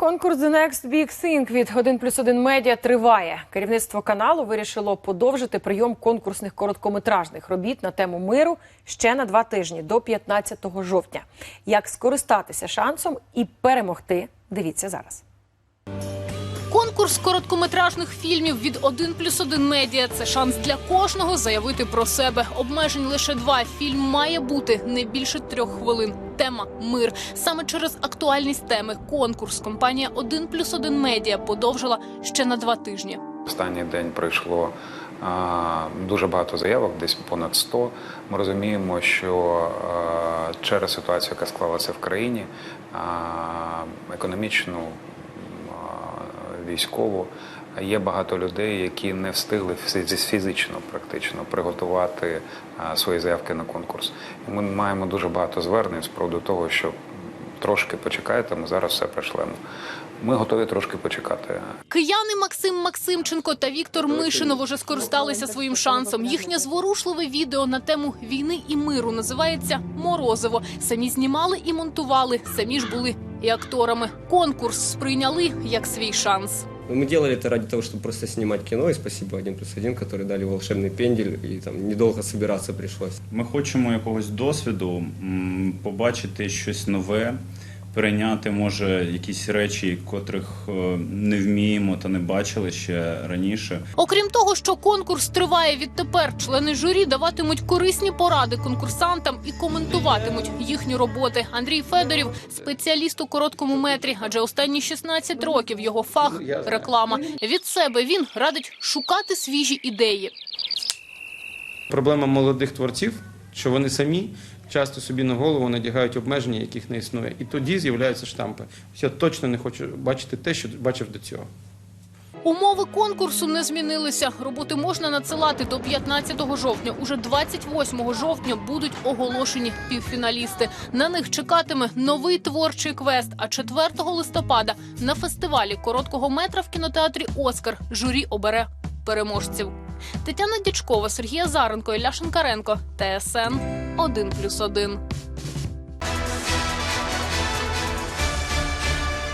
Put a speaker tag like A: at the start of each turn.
A: Конкурс The Next Big Thing від 1 плюс 1 медіа триває. Керівництво каналу вирішило подовжити прийом конкурсних короткометражних робіт на тему миру ще на два тижні до 15 жовтня. Як скористатися шансом і перемогти? Дивіться зараз.
B: Конкурс короткометражних фільмів від 1 плюс 1 медіа – це шанс для кожного заявити про себе. Обмежень лише два. Фільм має бути не більше трьох хвилин. Тема мир. Саме через актуальність теми конкурс компанія 1 плюс 1 медіа подовжила ще на два тижні.
C: Останній день прийшло а, дуже багато заявок, десь понад 100. Ми розуміємо, що через ситуацію, яка склалася в країні, економічну, військову, є багато людей, які не встигли фізи- фізично практично приготувати свої заявки на конкурс. І ми маємо дуже багато звернень з приводу того, що трошки почекайте, ми зараз все прийшлемо. Ми готові трошки почекати.
B: Кияни Максим Максимченко та Віктор Мишинов уже скористалися своїм шансом. Їхнє зворушливе відео на тему війни і миру називається Морозиво. Самі знімали і монтували, самі ж були і акторами. Конкурс сприйняли як свій шанс.
D: Ну, Мы делали это ради того, чтобы просто снимать кино, и спасибо один плюс один, которые дали волшебный пендель, и там недолго собираться пришлось.
E: Ми хочемо якогось досвіду, м, побачити щось нове, перейняти, може, якісь речі, котрих е, не вміємо та не бачили ще раніше.
B: Окрім того, що конкурс триває відтепер, члени журі даватимуть корисні поради конкурсантам і коментуватимуть їхні роботи. Андрій Федорів спеціаліст у короткому метрі, адже останні 16 років його фах реклама. Від себе він радить шукати свіжі ідеї.
F: Проблема молодих творців, що вони самі часто собі на голову надягають обмеження, яких не існує. І тоді з'являються штампи. Я точно не хочу бачити те, що бачив до цього.
B: Умови конкурсу не змінилися. Роботи можна надсилати до 15 жовтня. Уже 28 жовтня будуть оголошені півфіналісти. На них чекатиме новий творчий квест. А 4 листопада на фестивалі короткого метра в кінотеатрі Оскар журі обере переможців. Тетяна Дічкова, Сергія Заренко, Ілля Шенкаренко, ТСН 1+,1.